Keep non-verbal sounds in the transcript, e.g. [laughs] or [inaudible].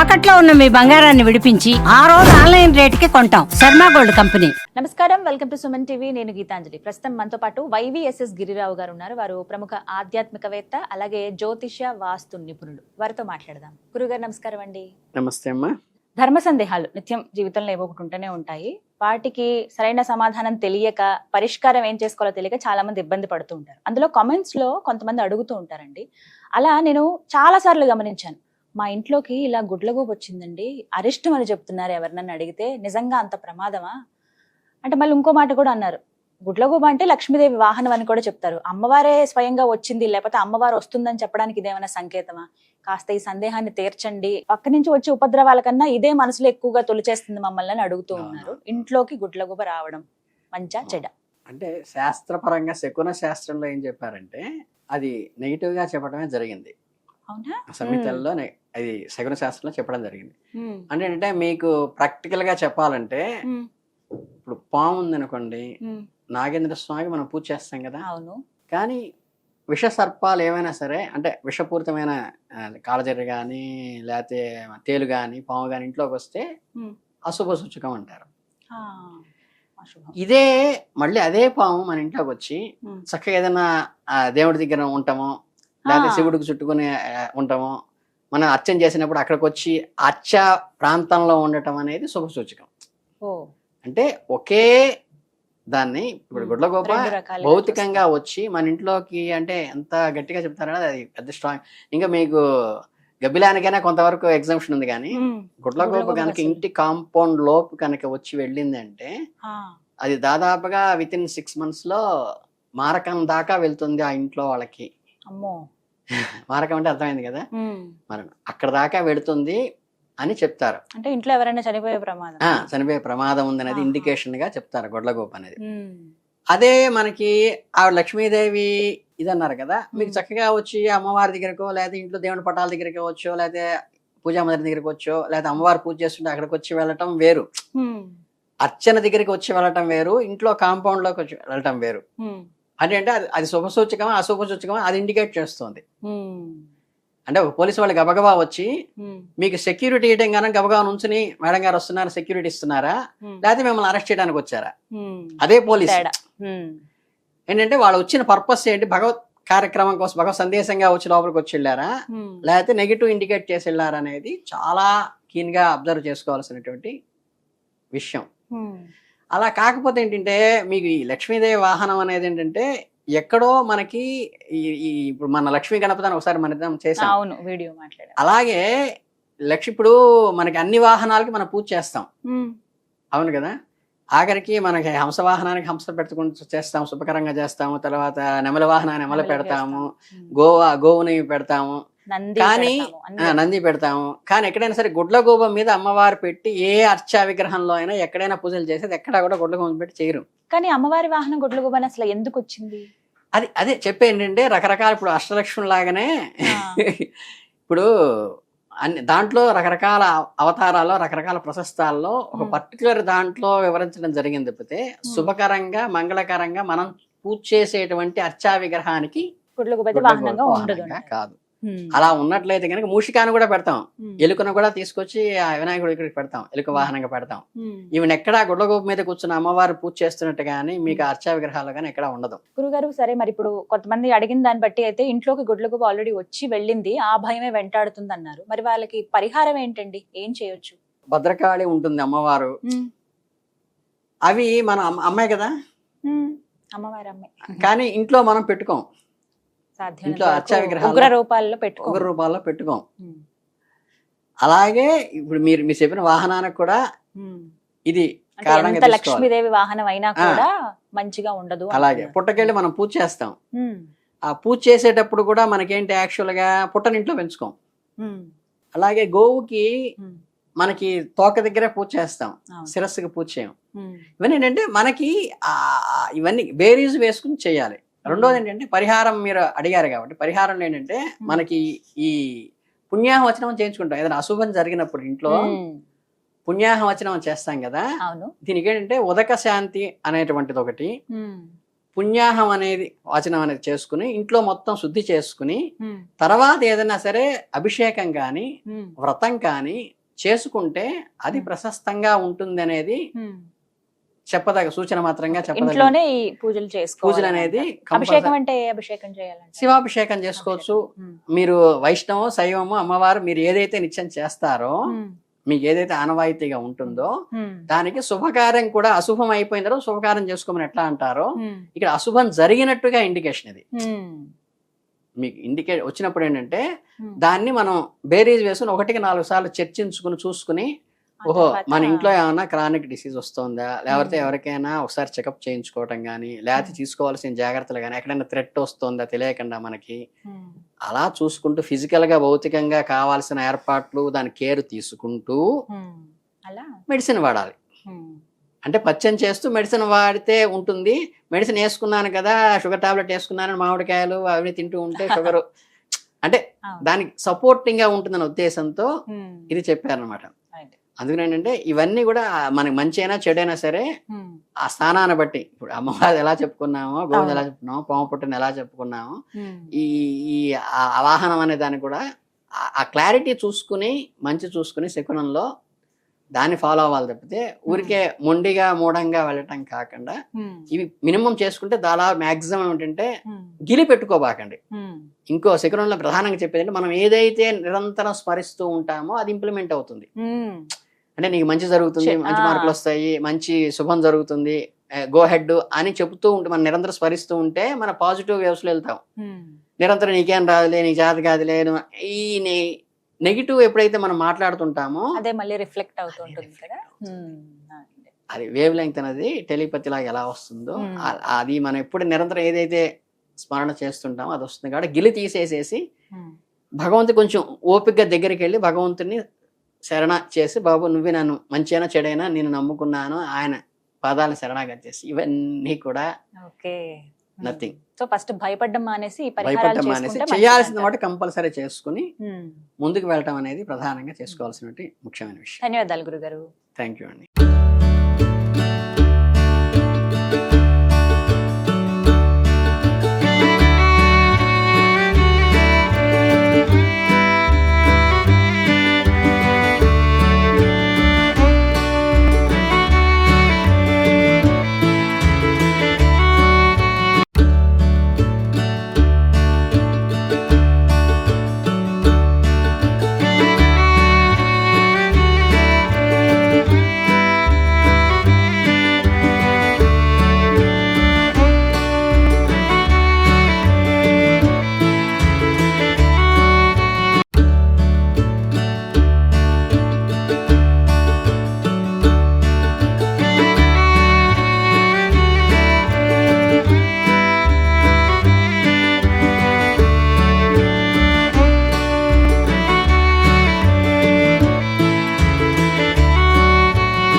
తాకట్లో ఉన్న మీ బంగారాన్ని విడిపించి ఆ రోజు ఆన్లైన్ రేటుకి కొంటాం. Sharma gold company. నమస్కారం. Welcome to Suman TV. నేను గీతాంజలి. ప్రస్తుతం మనతో పాటు వైవిఎస్ఎస్ గిరిరావు గారు ఉన్నారు. వారు ప్రముఖ ఆధ్యాత్మికవేత్త అలాగే జ్యోతిష వాస్తు నిపుణులు. వారితో మాట్లాడదాం. గురుగారు నమస్కారం అండి. నమస్తే అమ్మా. ధర్మ సందేహాలు నిత్యం జీవితంలో ఏవో ఒకటి ఉంటూనే ఉంటాయి. వాటికి సరైన సమాధానం తెలియక పరిష్కారం ఏం చేసుకోవాలో తెలియక చాలా మంది ఇబ్బంది పడుతూ ఉంటారు. అందులో కామెంట్స్లో కొంతమంది అడుగుతూ ఉంటారండి. అలా నేను చాలా సార్లు గమనించాను. మా ఇంట్లోకి ఇలా గుడ్లగూబ వచ్చిందండి. అరిష్టం అని చెప్తున్నారు ఎవరినన్నా అడిగితే. నిజంగా అంత ప్రమాదమా? అంటే మళ్ళీ ఇంకో మాట కూడా అన్నారు. గుడ్లగూబ అంటే లక్ష్మీదేవి వాహనం అని కూడా చెప్తారు. అమ్మవారే స్వయంగా వచ్చింది లేకపోతే అమ్మవారు వస్తుందని చెప్పడానికి ఇదేమైనా సంకేతమా? కాస్త ఈ సందేహాన్ని తీర్చండి. పక్క నుంచి వచ్చే ఉపద్రవాల కన్నా ఇదే మనసులో ఎక్కువగా తొలిచేస్తుంది మమ్మల్ని అని అడుగుతూ ఉన్నారు. ఇంట్లోకి గుడ్లగూబ రావడం మంచా చెడ. అంటే శాస్త్రపరంగా శకున శాస్త్రంలో ఏం చెప్పారంటే అది నెగిటివ్గా చెప్పడమే జరిగింది. సంహితల్లో నె- అది శకున శాస్త్రంలో చెప్పడం జరిగింది. అంటే ఏంటంటే మీకు ప్రాక్టికల్గా చెప్పాలంటే ఇప్పుడు పాము ఉందనుకోండి ఉమ్, నాగేంద్ర స్వామికి మనం పూజ చేస్తాం కదా. అవును. కానీ విష సర్పాలు ఏమైనా సరే అంటే విషపూరితమైన ఆ, కాళజర్రి కానీ లేకపోతే తేలు కానీ పాము కానీ ఇంట్లోకి వస్తే. అశుభ సూచకం అంటారు. ఇదే మళ్ళీ అదే పాము మన ఇంట్లోకి వచ్చి. చక్కగా ఏదైనా దేవుడి దగ్గర ఉంటామో లేకపోతే. శివుడికి చుట్టుకుని ఉంటామో. మనం అర్చన చేసినప్పుడు అక్కడికి వచ్చి అర్చ ప్రాంతంలో ఉండటం అనేది శుభ సూచకం. అంటే ఒకే దాన్ని ఇప్పుడు రెండు రకాలుగా భౌతికంగా వచ్చి మన ఇంట్లోకి అంటే ఎంత గట్టిగా చెప్తారనేది అది పెద్ద స్ట్రాంగ్ ఇంకా మీకు గబ్బిలానికైనా కొంతవరకు ఎగ్జామ్షన్ ఉంది కానీ గుడ్లగోప గుడ్లగూబ కనుక. ఇంటి కాంపౌండ్ లోపు కనుక వచ్చి వెళ్ళింది అంటే అది దాదాపుగా విత్ ఇన్ సిక్స్ మంత్స్లో మారకం దాకా వెళ్తుంది ఆ ఇంట్లో వాళ్ళకి. అమ్మో. మారకం అంటే అర్థమైంది కదా. మరణం అక్కడ దాకా వెళుతుంది అని చెప్తారు. అంటే ఇంట్లో ఎవరైనా చనిపోయే ప్రమాదం. చనిపోయే ప్రమాదం ఉందనేది. ఇండికేషన్గా చెప్తారు గొడ్లగోప అనేది. అదే మనకి ఆ లక్ష్మీదేవి ఇది అన్నారు కదా? మీకు. చక్కగా వచ్చి అమ్మవారి దగ్గరకో లేదా ఇంట్లో దేవుని పటాల దగ్గరికి వచ్చో లేదా పూజా మందిరం దగ్గరికి వచ్చో లేదా అమ్మవారు పూజ చేస్తుంటే అక్కడికి వచ్చి వెళ్ళటం వేరు. అర్చన దగ్గరికి వచ్చి వెళ్ళటం వేరు. ఇంట్లో కాంపౌండ్లోకి వచ్చి వెళ్ళటం వేరు. ఉమ్, అంటే అది అది శుభ సూచకమా అశుభ సూచకమా అది ఇండికేట్ చేస్తుంది. అంటే పోలీసు వాళ్ళు గబగబా వచ్చి మీకు సెక్యూరిటీ ఇవ్వడం కానీ గబగబా నుంచుని మేడం గారు వస్తున్నారు సెక్యూరిటీ ఇస్తున్నారా? లేకపోతే మిమ్మల్ని అరెస్ట్ చేయడానికి వచ్చారా. అదే పోలీస్. ఏంటంటే వాళ్ళు వచ్చిన పర్పస్ ఏంటి? భగవత్ కార్యక్రమం కోసం భగవత్ సందేశంగా వచ్చి లోపలికి వచ్చి వెళ్ళారా? లేకపోతే నెగిటివ్ ఇండికేట్ చేసి వెళ్ళారా అనేది చాలా keen గా అబ్జర్వ్ చేసుకోవాల్సినటువంటి విషయం. అలా కాకపోతే ఏంటంటే మీకు ఈ లక్ష్మీదేవి వాహనం అనేది ఏంటంటే ఎక్కడో మనకి ఈ ఇప్పుడు మన లక్ష్మీ గణపతిని ఒకసారి మన ఇద్దరం చేసాం. అవును వీడియో మాట్లాడా. అలాగే లక్ష్మి ఇప్పుడు మనకి అన్ని వాహనాలకి మనం పూజ చేస్తాం. అవును కదా? ఆఖరికి మనకి హంస వాహనానికి హంస పెట్టుకుంటూ చేస్తాం శుభకరంగా చేస్తాము తర్వాత నెమల వాహనాన్ని నెమల పెడతాము. గోవా గోవుని పెడతాము. కానీ నంది పెడతాము. కానీ ఎక్కడైనా సరే గుడ్ల గోపం మీద అమ్మవారు పెట్టి ఏ అర్చా విగ్రహంలో అయినా ఎక్కడైనా పూజలు చేసేది ఎక్కడా కూడా గుడ్ల గోపం పెట్టి చేయరు. కానీ అమ్మవారి వాహనం గుడ్ల గుబని అసలు ఎందుకు వచ్చింది? అది అదే చెప్పే ఏంటంటే రకరకాల ఇప్పుడు అష్టలక్ష్మి లాగానే. [laughs] ఇప్పుడు అన్ని దాంట్లో రకరకాల అవతారాల్లో రకరకాల ప్రశస్తాల్లో ఒక. పర్టికులర్ దాంట్లో వివరించడం జరిగింది. తప్పితే శుభకరంగా మంగళకరంగా మనం పూజ చేసేటువంటి అర్చా విగ్రహానికి కాదు. అలా ఉన్నట్లయితే కనుక మూషికాన్ని కూడా పెడతాం. ఎలుకను కూడా తీసుకొచ్చి ఆ వినాయకుడి ఇక్కడికి పెడతాం. ఎలుక వాహనంగా పెడతాం. ఈవెన్ ఎక్కడా గుడ్లగోపు మీద కూర్చున్న అమ్మవారు పూజ చేస్తున్నట్టు కానీ మీకు అర్చా విగ్రహాలు కానీ ఎక్కడ ఉండదు. గురుగారు సరే మరి ఇప్పుడు కొంతమంది అడిగిన దాన్ని బట్టి అయితే ఇంట్లోకి గుడ్ల గుబ ఆల్రెడీ వచ్చి వెళ్ళింది. ఆ భయమే వెంటాడుతుంది అన్నారు మరి వాళ్ళకి పరిహారం ఏంటండి? ఏం చేయొచ్చు? భద్రకాళి ఉంటుంది అమ్మవారు. అవి మన అమ్మ- అమ్మాయి కదా? అమ్మవారి అమ్మే. కానీ ఇంట్లో మనం పెట్టుకోం. ఇంట్లో అర్చా విగ్రహాలు ఉగ్ర రూపాల్లో పెట్టుకో. ఒక రూపాల్లో పెట్టుకోం. అలాగే ఇప్పుడు మీరు మీరు చెప్పిన వాహనానికి కూడా. ఇది కారణంగా లక్ష్మీదేవి వాహనం అయినా. కూడా మంచిగా ఉండదు అలాగే. పుట్టకెళ్ళి మనం పూజ చేస్తాం. ఆ పూజ చేసేటప్పుడు కూడా మనకేంటి యాక్చువల్గా పుట్టని ఇంట్లో పెంచుకోం. అలాగే గోవుకి మనకి తోక దగ్గరే పూజ చేస్తాం. శిరస్సుకి పూజ చేయం. ఇవన్నీ ఏంటంటే మనకి ఇవన్నీ బేరీస్ వేసుకుని చేయాలి. రెండోది ఏంటంటే పరిహారం మీరు అడిగారు కాబట్టి పరిహారం ఏంటంటే మనకి ఈ పుణ్యాహవచనం చేయించుకుంటాం. ఏదైనా అశుభం జరిగినప్పుడు ఇంట్లో పుణ్యాహవచనం చేస్తాం కదా. దీనికి ఏంటంటే ఉదక శాంతి అనేటువంటిది ఒకటి పుణ్యాహం అనేది వాచనం అనేది చేసుకుని ఇంట్లో మొత్తం శుద్ధి చేసుకుని తర్వాత ఏదైనా సరే అభిషేకం కానీ వ్రతం కానీ చేసుకుంటే అది. ప్రశస్తంగా ఉంటుంది అనేది చెప్పదగ సూచన మాత్రంగా ఇంట్లోనే ఈ పూజలు చేసుకోవాలి పూజలు అనేది అభిషేకం. అంటే అభిషేకం చేయాలంటే శివాభిషేకం చేసుకోవచ్చు. మీరు వైష్ణవం శైవము అమ్మవారు మీరు ఏదైతే నిత్యం చేస్తారో. మీకు ఏదైతే ఆనవాయితీగా ఉంటుందో. దానికి శుభకార్యం కూడా అశుభం అయిపోయిన తర్వాత శుభకార్యం చేసుకోమని ఎట్లా అంటారో. ఇక్కడ అశుభం జరిగినట్టుగా ఇండికేషన్ ఇది. మీకు ఇండికేట్ వచ్చినప్పుడు ఏంటంటే. దాన్ని మనం బేరీజ్ వేసుకుని ఒకటికి నాలుగు సార్లు చర్చించుకుని చూసుకుని ఓహో మన ఇంట్లో ఏమైనా క్రానిక్ డిసీజ్ వస్తుందా లేకపోతే. ఎవరికైనా ఒకసారి చెకప్ చేయించుకోవటం కానీ లేకపోతే. తీసుకోవాల్సిన జాగ్రత్తలు కానీ ఎక్కడైనా థ్రెట్ వస్తుందా తెలియకుండా మనకి. అలా చూసుకుంటూ ఫిజికల్గా భౌతికంగా కావాల్సిన ఏర్పాట్లు దాని కేర్ తీసుకుంటూ మెడిసిన్ వాడాలి. అంటే పచ్చం చేస్తూ మెడిసిన్ వాడితే ఉంటుంది మెడిసిన్ వేసుకున్నాను కదా షుగర్ టాబ్లెట్ వేసుకున్నాను మామిడికాయలు అవి తింటూ ఉంటే షుగర్ [laughs] అంటే. దానికి సపోర్టింగ్గా ఉంటుందన్న ఉద్దేశంతో. ఇది చెప్పారనమాట. అందుకని ఏంటంటే ఇవన్నీ కూడా మనకి మంచి అయినా చెడైనా సరే. ఆ స్థానాన్ని బట్టి ఇప్పుడు అమ్మవారి ఎలా చెప్పుకున్నామో గోవింద ఎలా. చెప్పుకున్నామో పాము పుట్టిన ఎలా చెప్పుకున్నామో. ఈ ఈ ఆ- ఆ వాహనం అనే దాన్ని కూడా ఆ- క్లారిటీ చూసుకుని మంచి చూసుకుని శకునంలో దాన్ని ఫాలో అవ్వాలి తప్పితే ఊరికే మొండిగా మూఢంగా వెళ్ళటం కాకుండా. ఇవి మినిమం చేసుకుంటే దాదాపు మాక్సిమం ఉమ్. గిలి పెట్టుకోబాకండి. ఇంకో శకునంలో ప్రధానంగా చెప్పేది అంటే మనం ఏదైతే నిరంతరం స్మరిస్తూ ఉంటామో అది ఇంప్లిమెంట్ అవుతుంది. అంటే నీకు మంచి జరుగుతుంది మంచి. మార్కులు వస్తాయి మంచి శుభం జరుగుతుంది గో హెడ్ అని చెబుతూ ఉంటే మనం నిరంతరం స్మరిస్తూ ఉంటే మన పాజిటివ్ వేవ్స్లో వెళ్తాం. నిరంతరం నీకేం రాదులే నీకు జాతి కాదులే ఈ నెగిటివ్ ఎప్పుడైతే మనం మాట్లాడుతుంటామో అదే మళ్ళీ రిఫ్లెక్ట్ అవుతూ అదే కదా? వేవ్ లెంగ్త్ అనేది టెలిపతి లాగా ఎలా వస్తుందో అది మనం ఎప్పుడు నిరంతరం ఏదైతే స్మరణ చేస్తుంటామో అది వస్తుంది. కాబట్టి గిలి తీసేసేసి ఉమ్. భగవంతుడు కొంచెం ఓపికగా దగ్గరికి వెళ్ళి భగవంతుని శరణ చేసి బాబు నువ్వే నన్ను మంచైనా చెడైనా నేను నమ్ముకున్నాను. ఆయన పాదాలను శరణాగతి చేసి ఇవన్నీ కూడా నథింగ్. సో ఫస్ట్ భయపడ్డం మానేసి భయపడటం మానేసి చేయాల్సిన. మాట కంపల్సరీ చేసుకుని. ముందుకు వెళ్ళటం అనేది ప్రధానంగా చేసుకోవాల్సిన ముఖ్యమైన విషయం. ధన్యవాదాలు గురుగారు. థ్యాంక్ యూ అండి.